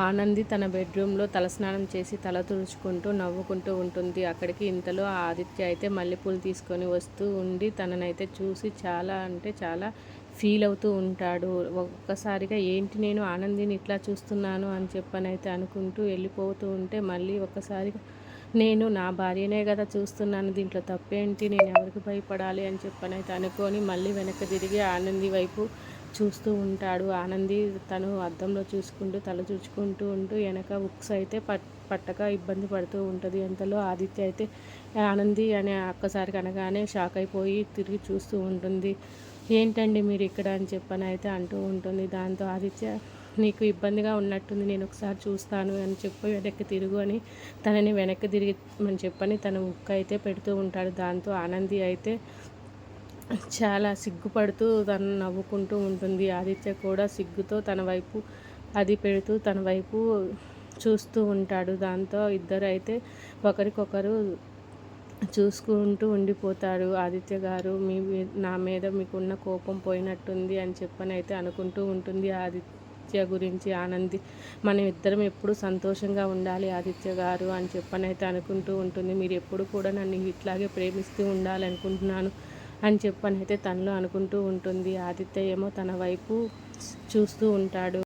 ఆనంది తన బెడ్రూమ్లో తలస్నానం చేసి తల తుడుచుకుంటూ నవ్వుకుంటూ ఉంటుంది. అక్కడికి ఇంతలో ఆదిత్య అయితే మల్లెపూలు తీసుకొని వస్తూ ఉండి తననైతే చూసి చాలా అంటే చాలా ఫీల్ అవుతూ ఉంటాడు. ఒక్కసారిగా ఏంటి నేను ఆనందిని ఇట్లా చూస్తున్నాను అని చెప్పనైతే అనుకుంటూ వెళ్ళిపోతూ ఉంటే మళ్ళీ ఒక్కసారిగా నేను నా భార్యనే కదా చూస్తున్నాను. దీంట్లో తప్పేంటి? నేను ఎవరికి భయపడాలి? అని చెప్పనైతే అనుకొని మళ్ళీ వెనక్కి తిరిగి ఆనంది వైపు చూస్తూ ఉంటాడు. ఆనంది తను అద్దంలో చూసుకుంటూ తల చూసుకుంటూ ఉంటూ వెనక బుక్స్ అయితే పట్ పట్టక ఇబ్బంది పడుతూ ఉంటుంది. అంతలో ఆదిత్య అయితే ఆనంది అనే ఒక్కసారి అనగానే షాక్ అయిపోయి తిరిగి చూస్తూ ఉంటుంది. ఏంటండి మీరు ఇక్కడ? అని చెప్పని అయితే అంటూ ఉంటుంది. దాంతో ఆదిత్య నీకు ఇబ్బందిగా ఉన్నట్టుంది నేను ఒకసారి చూస్తాను అని చెప్పి వెనక్కి తిరుగు అని తనని వెనక్కి తిరిగి అని చెప్పని తన ఉక్క అయితే పెడుతూ ఉంటాడు. దాంతో ఆనంది అయితే చాలా సిగ్గుపడుతూ తను నవ్వుకుంటూ ఉంటుంది. ఆదిత్య కూడా సిగ్గుతో తన వైపు అది పెడుతూ తన వైపు చూస్తూ ఉంటాడు. దాంతో ఇద్దరు అయితే ఒకరికొకరు చూసుకుంటూ ఉండిపోతాడు ఆదిత్య గారు మీ నా మీద మీకున్న కోపం పోయినట్టుంది అని చెప్పని అయితే అనుకుంటూ ఉంటుంది ఆదిత్య గురించి ఆనంది. మనం ఇద్దరం ఎప్పుడు సంతోషంగా ఉండాలి ఆదిత్య గారు అని చెప్పని అయితే అనుకుంటూ ఉంటుంది. మీరు ఎప్పుడు కూడా నన్ను ఇట్లాగే ప్రేమిస్తూ ఉండాలనుకుంటున్నాను. అని చెప్పనైతే తనలో అనుకుంటూ ఉంటుంది. ఆదిత్య ఏమో తన వైపు చూస్తూ ఉంటాడు.